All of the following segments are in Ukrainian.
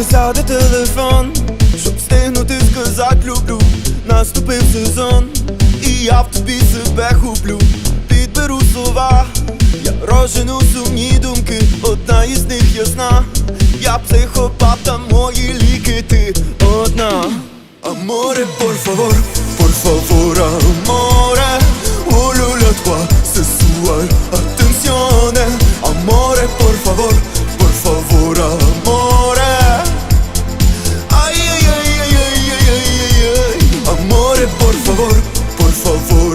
не сяде телефон, щоб встигнути сказати люблю. Наступив сезон, і я в тобі себе куплю. Підберу слова, я розжену сумні думки, одна із них ясна. Я психопат, та мої ліки ти одна. Amore, por favor, por favor, amore Voglio tua sessual attenzione Amore, por favor,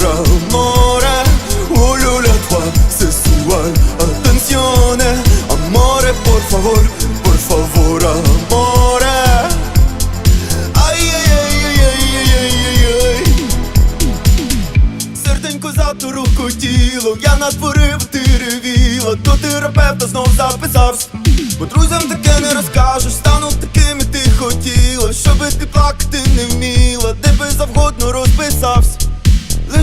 Amore, oh le toi, sexual, attenzione Amore, por favor, por favor, amore. Ai, Ай, ай, ай, ай, ай, ай, ай, ай Серденько за ту руку тіло, я натворив, ти ревіла До терапевта знов записався Бо друзям таке не розкажеш, стану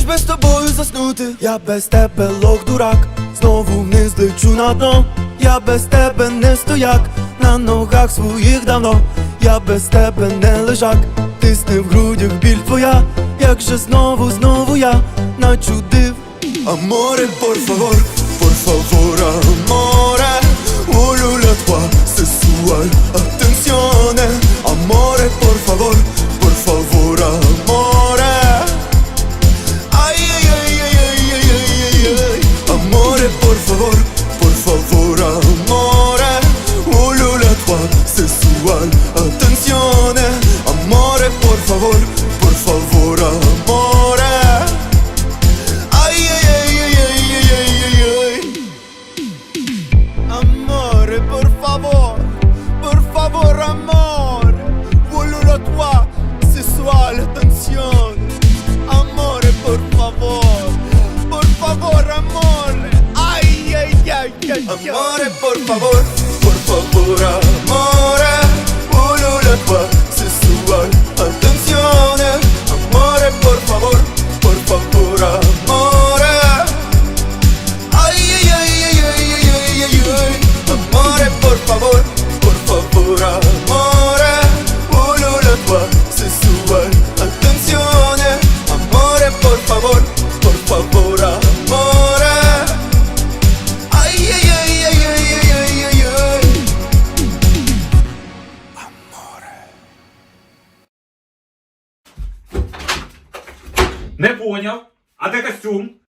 Лиш би з тобою заснути, я без тебе лох дурак, знову вниз лечу на дно, я без тебе не стояк, на ногах своїх давно, я без тебе не лежак, тисне в грудях біль твоя, як же знову, знову я начудив. Amore, por favor, por favor, amore. Voglio la tua sessual attenzione favor, por favor, amor. Ay, ay, ay, ay, ay, ay, ay, ay. Amore, por favor, por favor, amor. Voglio la tua sessuale attenzione. Amore, por favor, por favor, amore. Ai, ai, ai, ai, ai. Amore, por favor, por favor, amor. Не поняв. А де костюм?